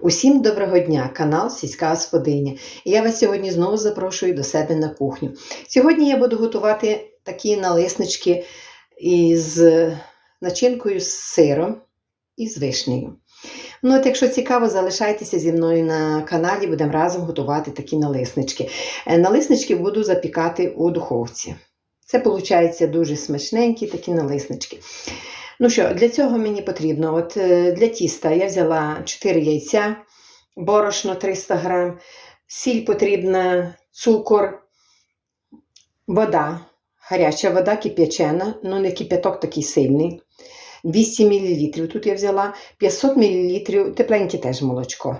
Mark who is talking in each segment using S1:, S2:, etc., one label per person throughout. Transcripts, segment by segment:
S1: Усім доброго дня, канал Сільська Господиня. І я вас сьогодні знову запрошую до себе на кухню. Сьогодні я буду готувати такі налиснички із начинкою з сиром і з вишнею. Ну, от якщо цікаво, залишайтеся зі мною на каналі, будемо разом готувати такі налиснички. Е, Налиснички буду запікати у духовці. Це виходить дуже смачненькі такі налиснички. Ну що, для цього мені потрібно, от е, для тіста я взяла 4 яйця, борошно 300 грам, сіль потрібна, цукор, вода, гаряча вода кип'ячена, ну не кип'яток такий сильний. 200 мл. Тут я взяла 500 мл, тепленьке теж молочко.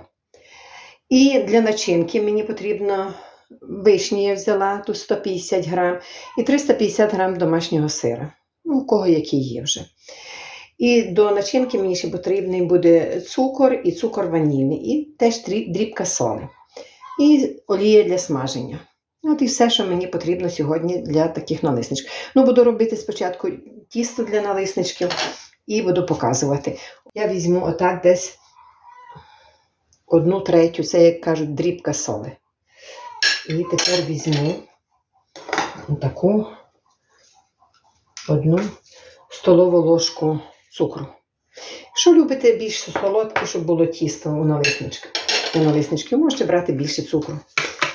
S1: І для начинки мені потрібно вишні я взяла, тут 150 грам, і 350 грам домашнього сира. Ну, у кого який є вже. І до начинки мені ще потрібний буде цукор і цукор ванільний, і теж дрібка соли. І олія для смаження. От і все, що мені потрібно сьогодні для таких налисничків. Ну, буду робити спочатку тісто для налисничків і буду показувати. Я візьму отак десь одну третю, це, як кажуть, дрібка соли. І тепер візьму таку одну столову ложку цукру. Якщо любите більш солодке, щоб було тісто у налисничках, у налиснички, можете брати більше цукру.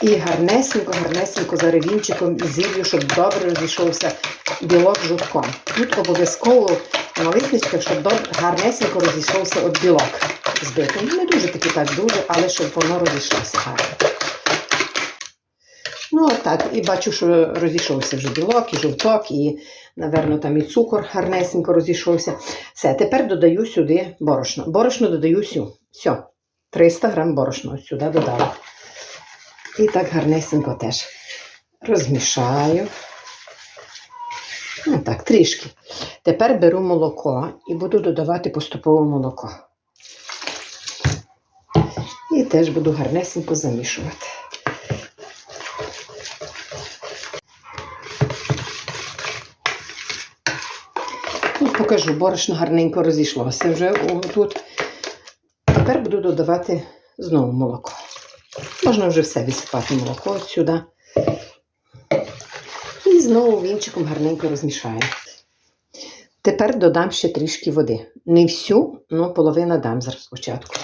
S1: І гарнесенько, гарнесенько за ревінчиком і зіллю, щоб добре розійшовся білок жовтком. Тут обов'язково в налисничках, щоб добре, гарнесенько розійшовся от білок збитий. Не дуже таки так дуже, але щоб воно розійшлося гарно. Ну, так, і бачу, що розійшовся вже білок, і жовток, і, напевно, там і цукор гарнесенько розійшовся. Все, тепер додаю сюди борошно. Борошно додаю сю. Все, 300 грам борошна сюди додала. І так гарнесенько теж розмішаю. Ну, так, трішки. Тепер беру молоко і буду додавати поступово молоко. І теж буду гарнесенько замішувати. Покажу, борошно гарненько розійшлося вже тут. Тепер буду додавати знову молоко. Можна вже все відсипати молоко от сюди. І знову вінчиком гарненько розмішаю. Тепер додам ще трішки води. Не всю, але половина дам зараз спочатку.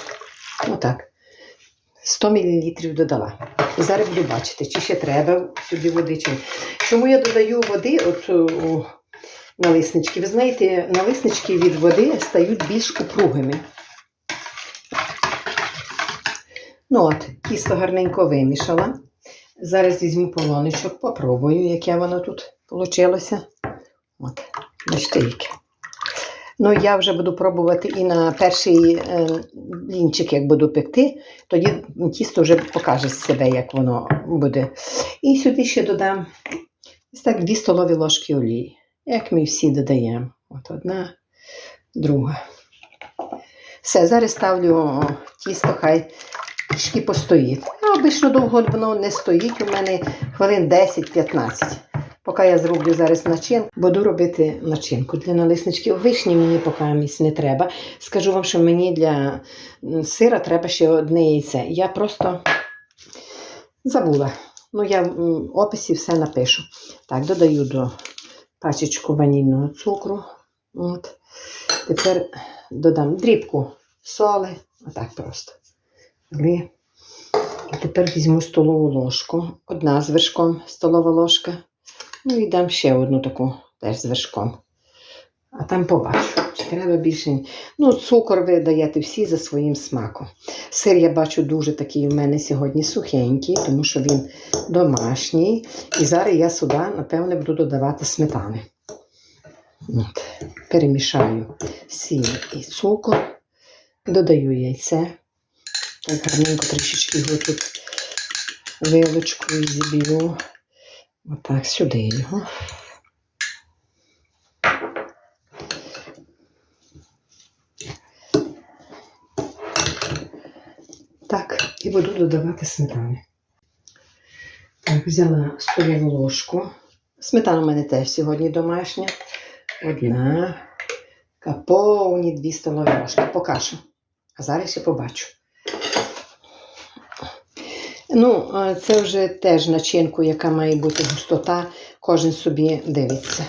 S1: Отак. 100 мл додала. Зараз буду бачити, чи ще треба сюди води. Чому я додаю води от, налиснички? Ви знаєте, налиснички від води стають більш упругими. Ну от, тісто гарненько вимішала. Зараз візьму полоничок, попробую, яке воно тут вийшло. От, бачите, яке. Ну, я вже буду пробувати і на перший е, блінчик, як буду пекти, тоді тісто вже покаже себе, як воно буде. І сюди ще додам ось так 2 столові ложки олії, як ми всі додаємо. От одна, друга. Все, зараз ставлю тісто, хай трішки постоїть. А обично довго воно не стоїть. У мене хвилин 10-15. Поки я зроблю зараз начинку, буду робити начинку для налисничків. Вишні мені поки місць не треба. Скажу вам, що мені для сира треба ще одне яйце. Я просто забула. Ну, я в описі все напишу. Так, додаю до пачечку ванільного цукру. От. Тепер додам дрібку соли. Отак просто. І тепер візьму столову ложку. Одна з вершком столова ложка. Ну і дам ще одну таку теж з вершком. А там побачу, чи треба більше. Ну, цукор ви даєте всі за своїм смаком. Сир я бачу дуже такий у мене сьогодні сухенький, тому що він домашній. І зараз я сюди, напевне, буду додавати сметани. От. Перемішаю сіль і цукор, додаю яйце. Так гарненько трішечки його тут вилочкою зіб'ю. Отак, сюди його. буду додавати сметани. Так, Взяла столову ложку. Сметана у мене теж сьогодні домашня. Одна. Повні дві столові ложки. Покажу. А зараз я побачу. Ну, це вже теж начинку, яка має бути густота, кожен собі дивиться.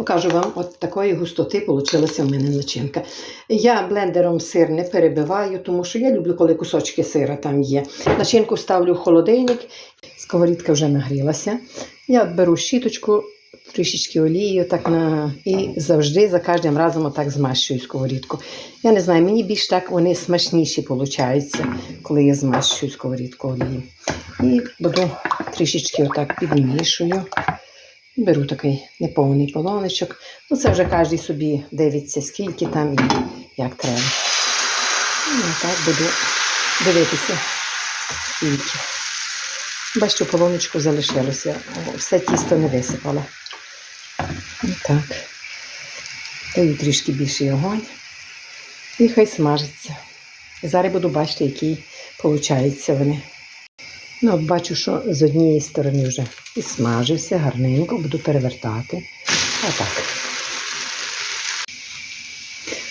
S1: Покажу вам, от такої густоти вийшла в мене начинка. Я блендером сир не перебиваю, тому що я люблю, коли кусочки сира там є. Начинку ставлю в холодильник, сковорідка вже нагрілася. Я беру щіточку, трішечки олії так на... і завжди за кожним разом отак змащую сковорідку. Я не знаю, мені більш так вони смачніші получаються, коли я змащую сковорідку олії. І буду трішечки отак підмішую. Беру такий неповний полоничок. Ну, це вже кожен собі дивиться, скільки там і як треба. Ну, так буду дивитися, скільки. Бачу, полоничку залишилося. Все тісто не висипала. І так. Даю трішки більший огонь. І хай смажиться. Зараз буду бачити, який виходить вони. Ну, бачу, що з однієї сторони вже і смажився гарненько, буду перевертати. Отак.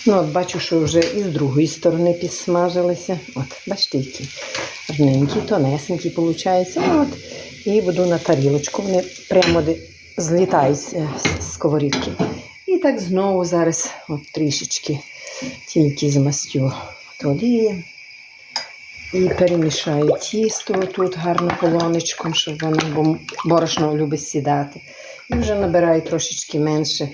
S1: Ну, от бачу, що вже і з другої сторони підсмажилися. От, бачите, які гарненькі, тонесенькі виходить. От. І буду на тарілочку. Вони прямо злітають з з сковорідки. І так знову зараз от трішечки тільки змастю олії. І перемішаю тісто тут гарно полоничком, щоб воно, бо борошно любить сідати. І вже набираю трошечки менше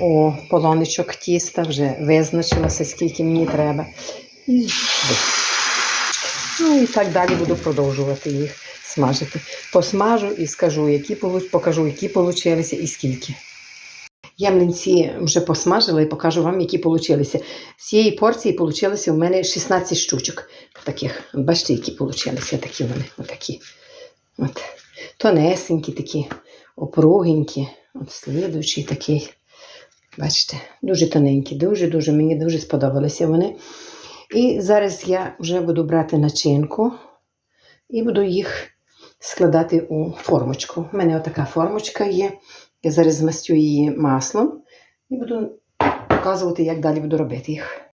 S1: о, полоничок тіста, вже визначилося, скільки мені треба. І. Ну і так далі буду продовжувати їх смажити. Посмажу і скажу, які покажу, які получилися і скільки. Я млинці вже посмажила і покажу вам, які получилися. З цієї порції получилося у мене 16 штучок таких. Бачите, які получилися такі вони. Отакі. От. Тонесенькі такі, опругенькі. От слідуючий такий. Бачите, дуже тоненькі, дуже-дуже, мені дуже сподобалися вони. І зараз я вже буду брати начинку і буду їх складати у формочку. У мене отака формочка є. Я зараз змастю її маслом і буду показувати, як далі буду робити їх.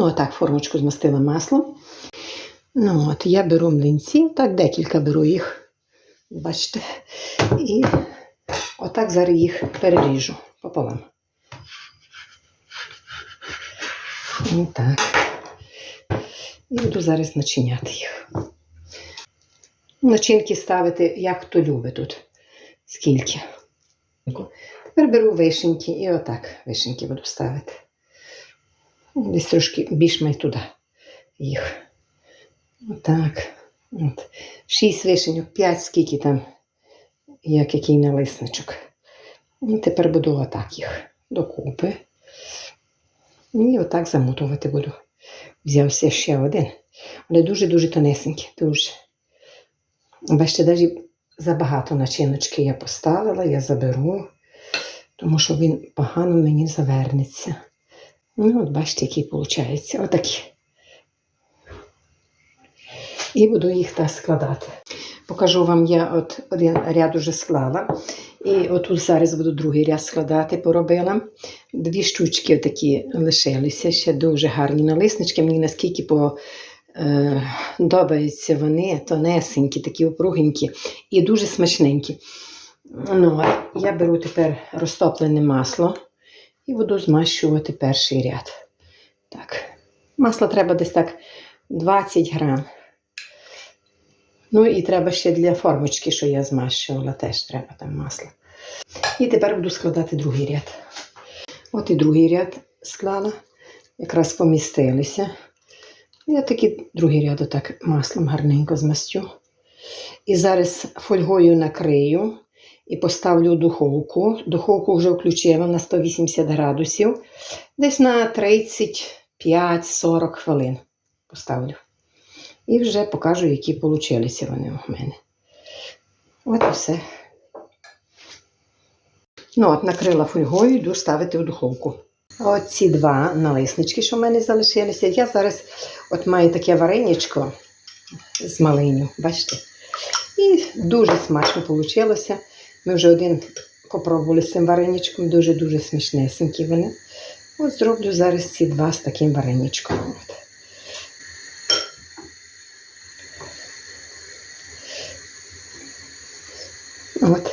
S1: Ну, отак формочку змастила маслом. Ну, от я беру млинці, так декілька беру їх. Бачите? І отак зараз їх переріжу пополам. Отак. І буду зараз начиняти їх. Начинки ставити, як хто любить тут. Скільки. Тепер беру вишеньки і отак вишеньки буду ставити. Десь трошки більш май туди їх. Отак. От. Шість вишеньок, п'ять, скільки там, як який налисничок. І тепер буду отак їх докупи. І отак замотувати буду. Взявся ще один. Але дуже-дуже тонесенький, дуже. Бачите, навіть забагато начиночки я поставила, я заберу, тому що він погано мені завернеться. Ну, от бачите, який виходить. Отакі. І буду їх так складати. Покажу вам, я от один ряд уже склала. І отут зараз буду другий ряд складати, поробила. Дві штучки такі лишилися, ще дуже гарні налиснички. Мені наскільки е, подобаються вони, тонесенькі, такі опругенькі і дуже смачненькі. Ну, я беру тепер розтоплене масло і буду змащувати перший ряд. Так, масла треба десь так 20 грам. Ну і треба ще для формочки, що я змащувала, теж треба там масло. І тепер буду складати другий ряд. От і другий ряд склала, якраз помістилися. Я такий другий ряд отак маслом гарненько змастю. І зараз фольгою накрию і поставлю в духовку. Духовку вже включила на 180 градусів. Десь на 35-40 хвилин поставлю. І вже покажу, які получилися вони у мене. От і все. Ну, от накрила фольгою, йду ставити в духовку. От ці два налиснички, що в мене залишилися. Я зараз от маю таке вареничко з малиню, бачите? І дуже смачно вийшло. Ми вже один попробували з цим вареничком, дуже-дуже смачнесенькі вони. От зроблю зараз ці два з таким вареничком. От.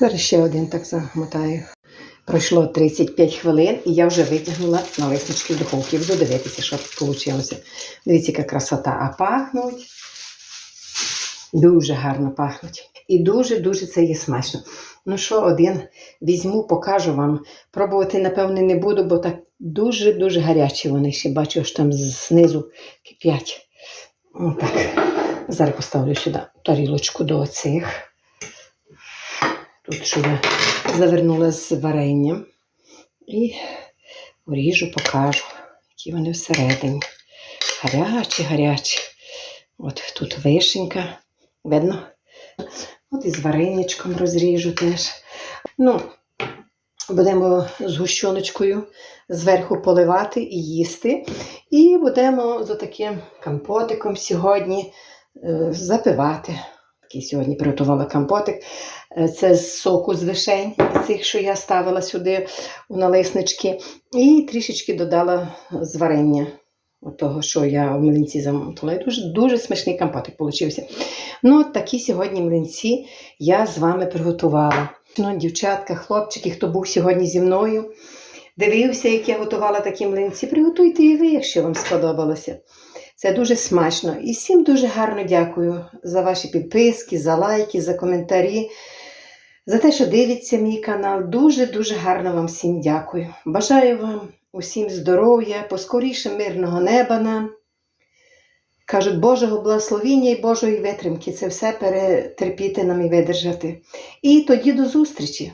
S1: Зараз ще один так замотаю. Пройшло 35 хвилин і я вже витягнула на лиснички в духовці. Буду дивитися, що вийшло. Дивіться, яка красота. А пахнуть. Дуже гарно пахнуть. І дуже-дуже це є смачно. Ну що, один візьму, покажу вам. Пробувати, напевне, не буду, бо так дуже-дуже гарячі вони ще бачу, що там знизу кип'ять. Отак. Зараз поставлю сюди тарілочку до оцих. Тут що я завернула з варенням. І поріжу, покажу, які вони всередині. Гарячі, гарячі. От тут вишенька. Видно? От і з вареничком розріжу теж. Ну, будемо з гущоночкою зверху поливати і їсти. І будемо з таким компотиком сьогодні е, запивати. Такий сьогодні приготувала компотик. Е, Це з соку з вишень, цих, що я ставила сюди у налиснички. І трішечки додала з варення. Того, що я в млинці замотала. І дуже, дуже смачний компотик получився. Ну, от такі сьогодні млинці я з вами приготувала. Ну, дівчатка, хлопчики, хто був сьогодні зі мною, дивився, як я готувала такі млинці. Приготуйте і ви, якщо вам сподобалося. Це дуже смачно. І всім дуже гарно дякую за ваші підписки, за лайки, за коментарі, за те, що дивиться мій канал. Дуже-дуже гарно вам всім дякую. Бажаю вам усім здоров'я, поскоріше мирного неба нам. Кажуть, Божого благословіння і Божої витримки. Це все перетерпіти нам і видержати. І тоді до зустрічі!